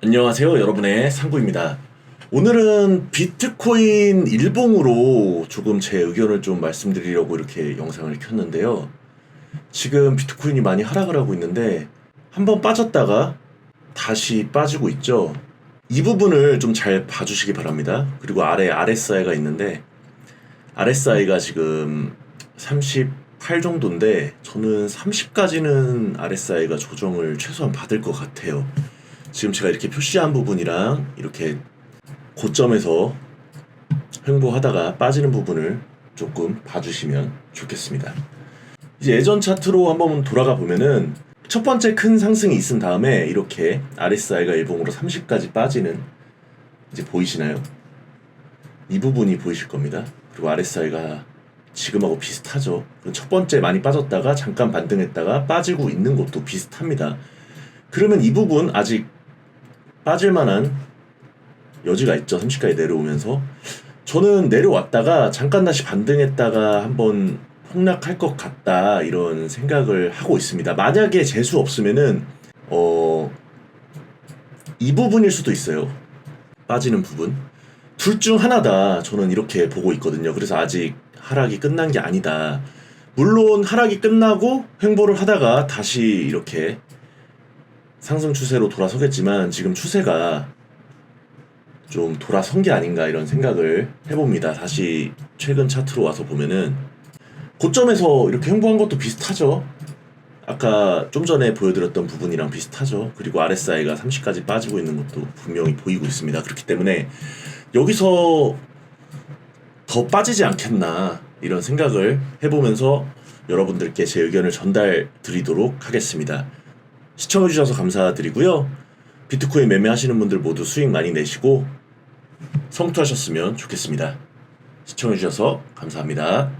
안녕하세요 여러분의 상구입니다. 오늘은 비트코인 일봉으로 조금 제 의견을 좀 말씀드리려고 이렇게 영상을 켰는데요. 지금 비트코인이 많이 하락을 하고 있는데 한번 빠졌다가 다시 빠지고 있죠. 이 부분을 좀 잘 봐주시기 바랍니다. 그리고 아래 RSI가 있는데 RSI가 지금 38 정도인데 저는 30까지는 RSI가 조정을 최소한 받을 것 같아요 지금 제가 이렇게 표시한 부분이랑 이렇게 고점에서 횡보하다가 빠지는 부분을 조금 봐주시면 좋겠습니다. 이제 예전 차트로 한번 돌아가 보면은 첫 번째 큰 상승이 있은 다음에 이렇게 RSI가 일봉으로 30까지 빠지는 이제 보이시나요? 이 부분이 보이실 겁니다. 그리고 RSI가 지금하고 비슷하죠. 그첫 번째 많이 빠졌다가 잠깐 반등했다가 빠지고 있는 것도 비슷합니다. 그러면 이 부분 아직 빠질 만한 여지가 있죠. 30까지 내려오면서 저는 내려왔다가 잠깐 다시 반등했다가 한번 폭락할 것 같다 이런 생각을 하고 있습니다. 만약에 재수 없으면은 어 이 부분일 수도 있어요. 빠지는 부분. 둘 중 하나다. 저는 이렇게 보고 있거든요. 그래서 아직 하락이 끝난 게 아니다. 물론 하락이 끝나고 횡보를 하다가 다시 이렇게 상승 추세로 돌아서겠지만 지금 추세가 좀 돌아선 게 아닌가 이런 생각을 해봅니다. 다시 최근 차트로 와서 보면은 고점에서 이렇게 횡보한 것도 비슷하죠. 아까 좀 전에 보여드렸던 부분이랑 비슷하죠. 그리고 RSI가 30까지 빠지고 있는 것도 분명히 보이고 있습니다. 그렇기 때문에 여기서 더 빠지지 않겠나 이런 생각을 해보면서 여러분들께 제 의견을 전달 드리도록 하겠습니다. 시청해주셔서 감사드리고요. 비트코인 매매하시는 분들 모두 수익 많이 내시고 성투하셨으면 좋겠습니다. 시청해주셔서 감사합니다.